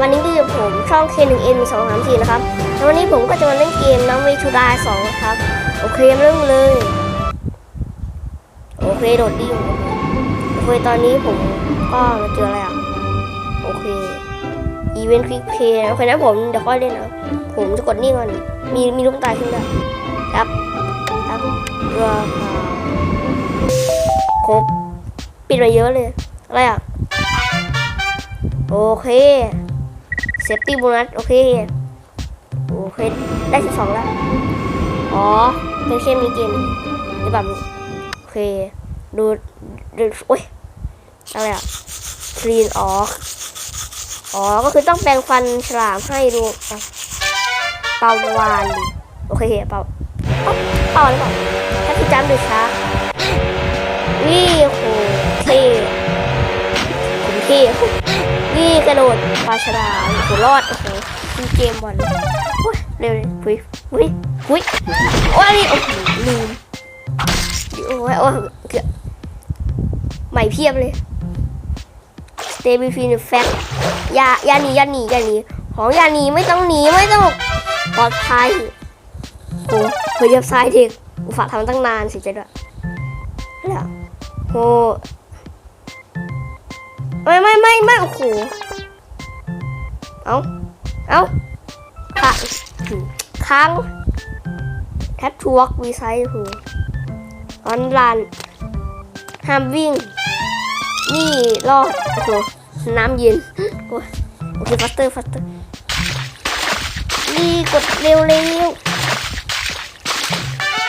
วันนี้ก็อยู่ผมช่อง K1N 2 3 4นะครับแล้ววันนี้ผมก็จะมาเล่นเกมน้องเวชูดา2ครับ โอเคเริ่มเลย โอเคโดดดิ้งโอเคตอนนี้ผมก็มาเจออะไรอะ โอเค อีเวนต์คลิกเพย์โอเคนะผมเดี๋ยวค่อยเล่นนะผมจะกดนี่ก่อน มีมีลูกตาขึ้นด้วยครับครับราคาครบปิดมาเยอะเลย อะไรอะ โอเค เซฟตี้โบนัสโอเคโอเคได้สิบสองแล้ว อ๋อเป็นแค่มีเกมหรือเปล่าโอเค ดูดูโอ้ยอะไรอะ clean off อ๋อ ก็คือต้องแปรงฟันฉลามให้ดูเป่าวานดิโอเคเป่าเป่าเป่าหรือเปล่าถ้าคือจำหรือช้านี่โอ้โหเท่ผมเท่ กระโดดปลาฉลามโอ้โหรอดโอ้โหมีเกมบอลโอ้ยเร็วเลยหุยหุยหุยโอ้ยโอ้โหลืมโอ้ยโอ้ยเกือบใหม่เพียบเลย stay between the fact อย่ายาหนียาหนียาหนีของยาหนีไม่ต้องหนีไม่ต้องปลอดภัยโอ้โหเหยียบซ้ายเด็กอุตส่าห์ทำตั้งนานสียใจด้วยแล้วโห ไม่ไม่ไม่ไม่โอ้โหเอาเอาค้างค้างแทบทวกวีไซด์โหออนลานห้ามวิ่ง นี่รอดโอ้โหน้ำเย็นโอ้โอเคฟัสเตอร์ฟัสเตอร์นี่กดเร็วเร็ว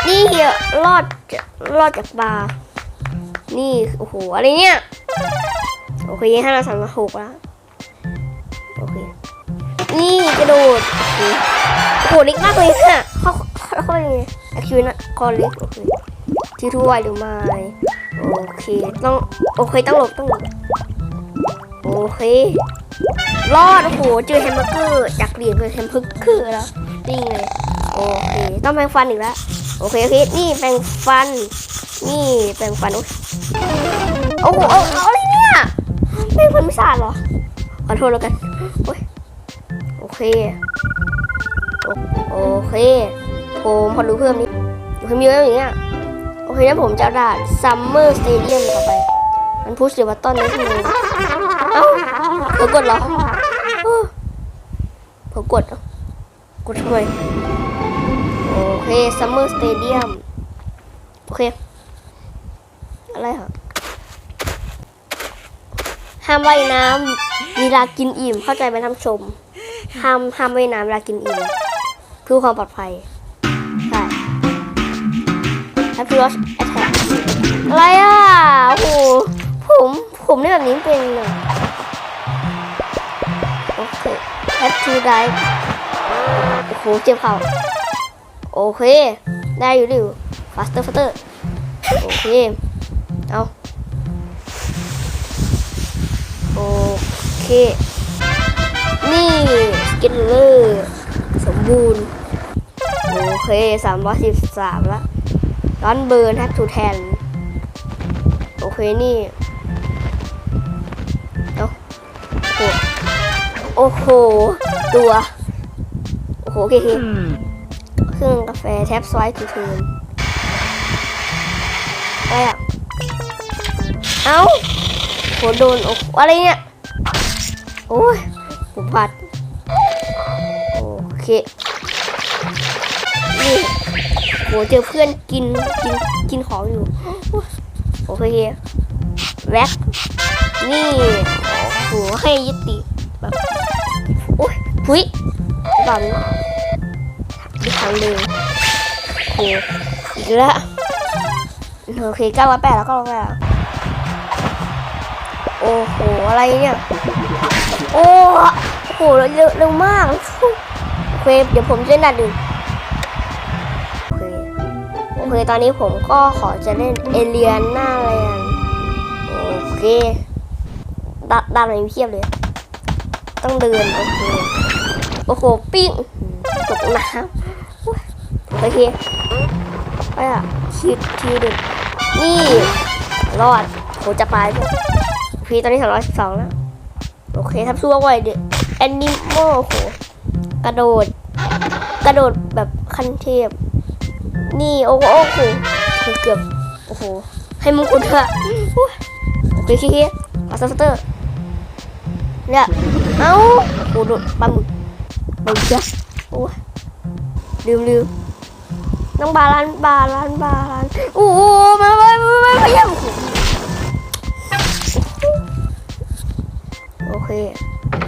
นี่เหี้ยรอดจะรอดจากบาร์นี่ โอ้โห อะไรเนี่ย โอเคห้าเราสามหกแล้วโอเค นี่กระโดดโอ้โหโอ้โหเล็กมากเลยค่ะเขาเขาเขาเป็นไงอคิวนะคอเล็กโอเคที่ทั่วหรือไม่โอเคต้องโอเคต้องหลบต้องหลบโอเครอดโอ้โหเจอแฮมเบอร์เกอร์จากเหรียญเป็นแฮมเบอร์เกอร์แล้วนี่เลยโอเคต้องแปรงฟันอีกแล้วโอเคโอเคนี่แปรงฟัน นี่แปรงฟันโอ้โหเอาเอาอะไรเนี่ย ไม่ฟันไม่สะอาดเหรอ ขอโทษแล้วกัน โอ้ย โอเค โอโอเค ผมพอรู้เพิ่มนี้เดี๋ยวผมมีไว้อย่างเงี้ย โอเคนะผมจะด่าซัมเมอร์สเตเดียมต่อไป มันพุชเดี๋ยวบัตตอนนี้ทีนึงเอ้าผลอกดเหรอเออเผลอกดกดทำไมโอเคซัมเมอร์สเตเดียมโอเค อะไรเหรอ ห้ามว่ายน้ำเวลากินอิ่ม เข้าใจไหมท่านชม ห้ามห้ามว่ายน้ำเวลากินอิ่มเพื่อความปลอดภัย ใช่แอปพลิเคชันแอทแทกอะไรอะโอ้โหผมผมนี่แบบนี้เป็นเลยโอเคแอปทูไดโอ้โหเจ็บเข่าโอเค ได้อยู่ดิวฟาสเตอร์ฟาสเตอร์โอเค เอา โอเค นี่สกินเลอร์สมบูรณ์ โอเคสามร้อยสิบสามละร้อนเบิร์นแฮปทูแทน โอเคนี่เอาโอ้โห ตัว โอ้โหโอเคเคเครื่องกาแฟแท็บสไวท์ทูเทิร์นอะไรอะ เอ้า โหโดนโอ้อะไรเนี่ยโอ้ยผมพัดโอเคนี่โหเจอเพื่อนกินกินกินของอยู่โอเคแว็กนี่โหให้ยึดติแบบโอ้ยพุยบบนี้อีกครั้งหนึ่งโหอีกแล้วโอเคเก้าร้อยแปดแล้วก็ร้อยแปด โอ้โหอะไรเนี่ย โอ้โหเร็วเร็วมากโอเคเดี๋ยวผมจะเล่นดัดหนึ่งโอเคโอเค ตอนนี้ผมก็ขอจะเล่นเอเลียนหน้าแลนด์โอเคดาดานไหนเพียบเลย ต้องเดิน โอเค โอ้โห ปิ้งตกน้ำโอเคไปอะคิดทีเด็ดนี่ รอดโหจะไปด้วย โอเคตอนนี้สองร้อยสิบสองแล้ว โอเคทับสู้ไว้เด็กแอนิโมโอ้โหกระโดด กระโดดแบบขั้นเทพ นี่โอ้โหโอ้โหเกือบโอ้โห ให้มึงอุดเถอะโอ้โอเคเคโอเคมาสเตอร์เนี่ยเอ้าโอ้โหโดดปลาหมึกปลาหมึกจ้ะโอ้ลืมลืมต้องบาลานบาลานบาลานโอ้โหมาไปมาไปมายังโอ เค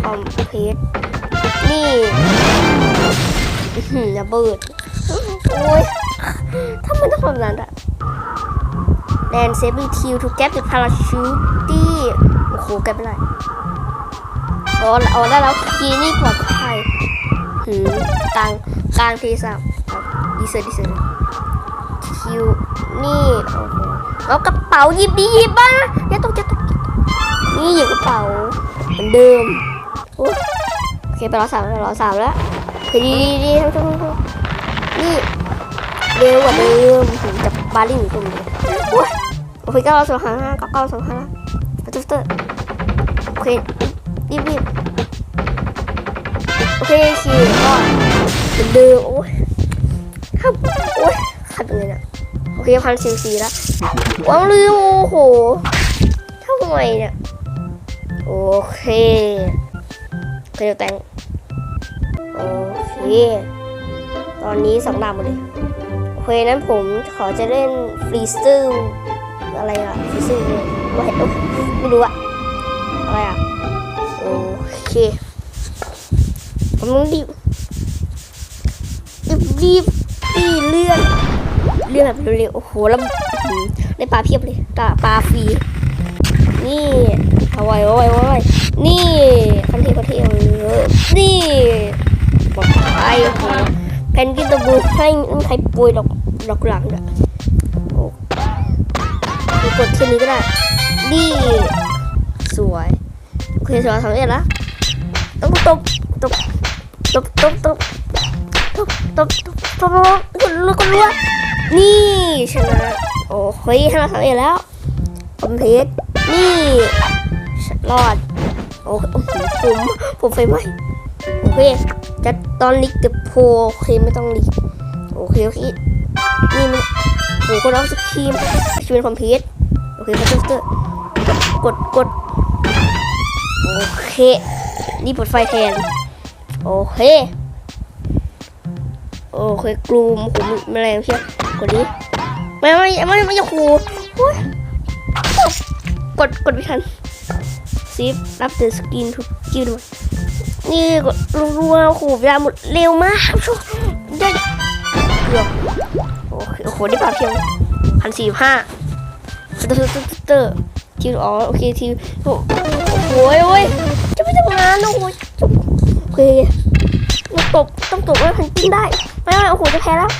คอมเพชรนี่ระเบิดโอ้ยทำไมต้องทำแบบนั้นอะแดนเซฟบีทิวทูแก๊ปติดพาราชูตี้โอ้โหแกไม่ได้อ๋ออ๋อได้แล้วคีนี่ปลอดภัยหือกลางกลางทีสับดีเซอร์ดีเซอร์คิวนี่โอ้โหแล้วกระเป๋าหยิบดีหยิบบ้างอย่ตกอย่าตกอย่าตกนี่หยิบกระเป๋า เหมือนเดิมโอ้ยโอเคไปรอสามรอสามแล้วโอดีดีดีทั้งทั้งทั้งนี่เร็วกว่าเดิมถึงจับาร์ลิ่งตรงนี้โอ้ยโอเคเก้าสองห้าเก้าเก้าสองห้าปัตเตอร์โอเครีบรีบโอเคขี่ก็เหมือนเดิมโอ้ยครับโอ้ยขัดเลยเนี่ยโอเคพันสี่สี่แล้ววางลืมโอ้โหทำไมเนี่ย โอเคเคเดี๋ยวแต่งโอเค ตอนนี้สองดาวหมดเลยโอเคนั้นผมขอจะเล่นฟรีสติลอะไรอะฟรีสติลไม่ไม่รู้อะอะไรอะโอเค ผมต้องรีบรีบรีบเลื่อนเลื่อนแบบเร็วๆโอ้โหแล้วอื้อหือได้ปลาเพียบเลยปลาปลาฟรีนี่ เอาไว้เอาไว้เอาไว้นี่คันเทคันเทเออนี่ปลอดภัยโอ้แพนกินตะบูให้ใครปุยดอกดอกหลังเด้วยโอ้กดแค่นี้ก็ได้นี่สวยโอเคสวยสำเร็จแล้วต้องตบตบตบตบตบตบตบตบตบกดรัวกดรัวนี่ชนะโอ้เฮ้ยชนะสำเร็จแล้วคอมเพลตนี่ รอด โอ้โหผมผมไฟไหมโอเคจะตอนลิกเก็บโพโอเคไม่ต้องลิกโอเคโอเคนี่มันโอ้คนเอาสครีมชีเป็นคอมพิวต์โอเคคอมพิวเตอร์กดกดโอเค นี่ปลดไฟแทน โอเค โอเคกลุ่มผมแมลงเชียวกดนี้ไม่ไม่ไม่ไม่อย่าคูโอ๊ยกดกดไม่ทัน ซีฟรับเดอะสกินทุกกิ้วด้วยนี่ก็รัวโอ้โหเวลาหมดเร็วมากชได้เกือบโอเคโอ้โหได้ปลาเพียงพันสี่ห้าเตอร์เตอร์เตอร์ทีอ๋อโอเคทีโอ้โหโอ้ยจะไม่ทำงานนะโอ้ยโอเคต้องตบต้องตบว่าพันกินได้ไม่ไม่โอ้โหจะแพ้แล้ว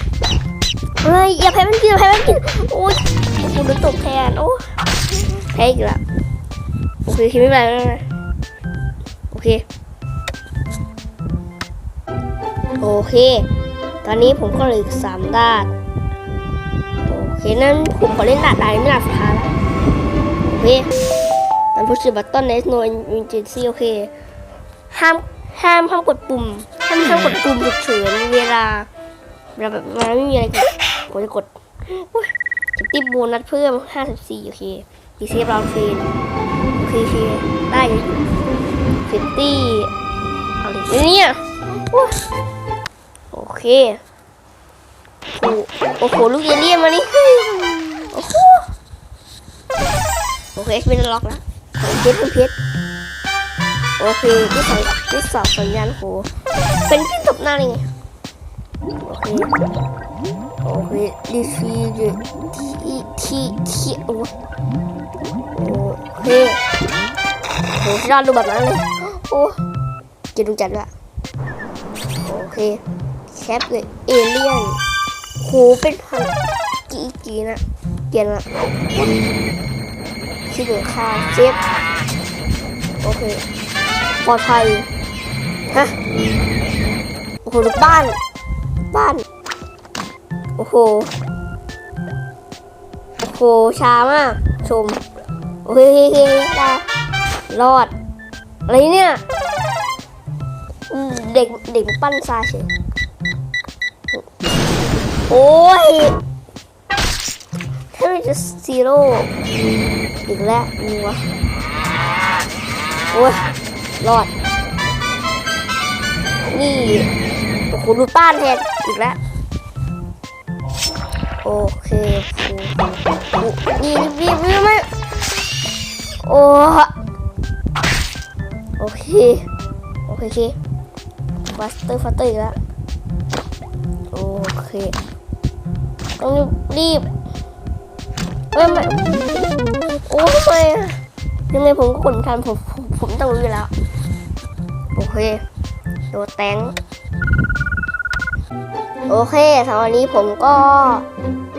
เฮ้ยอย่าแพ้มันกินอย่าแพ้มันกินโอ้ยโอ้โหโดนตบแทนโอ้แพ้อีกแล้ว โอคิดไม่เป็นไรไม่เป็นไรโอเค โอเค ตอนนี้ผมก็เหลืออีกสามด้านโอเค นั้นผมขอเล่นด่านใดไม่ด่านสุดท้ายแล้วโอเคมันพูดชื่อบัตตอนเนสโนอินเจนซี่โอเค ห้าม ห้าม ห้ามกดปุ่ม ห้าม ห้ามกดปุ่มฉุกเฉินเวลาเวลาแบบเวลาไม่มีอะไรกดผมจะกดอุ๊ยจะติบโบนัสเพิ่ม 54 โอเคดีเซฟเราเฟน โอเคเคได้อยู่ฟิฟตี้อะไรเนี่ยโอเคโอ้โหลูกเยลลี่ยนมานี่โอ้โหโอเคเป็นล็อกแล้วเพชรเป็นเพชรโอเคที่สองที่สองสัญญาณโหเป็นที่ตบหน้าเลยไงโอเคโอเคดีซีดีทีทีทีโอ้โอเค ยอดดูแบบนั้นเลยโอ้เกินดวงจันทร์ละโอเคแคปเลยเอเลี่ยนโหเป็นพันกี่กี่นะเกียนละชื่เหลือค่าเซฟโอเคปลอดภัยฮะโอ้โหลูกบ้าน บ้านโอ้โหโอ้โหช้ามากชมโอเคโอเคโอเคได้ รอด อะไรเนี่ย เด็กเด็กปั้นซาเฉยโอ้ยถ้ามันจะซีโร่อีกแล้วมึงวะโอ้ยรอด นี่โอ้โหดูต้านแทนอีกแล้วโอเคครูนี่รีบรีบมาโอ้ โอเค โอเคโอเคฟัสเตอร์ฟัสเตอร์อีกแล้ว โอเค ต้องรีบเอ้ยไม่โอ้ทำไมยังไงผมก็กดทันผมผมผมต้องรู้อยู่แล้ว โอเคโดนแตงโอเคสำหรับวันนี้ผมก็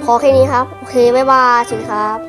พอแค่นี้ครับ โอเค บ๊ายบายสวัสดีครับ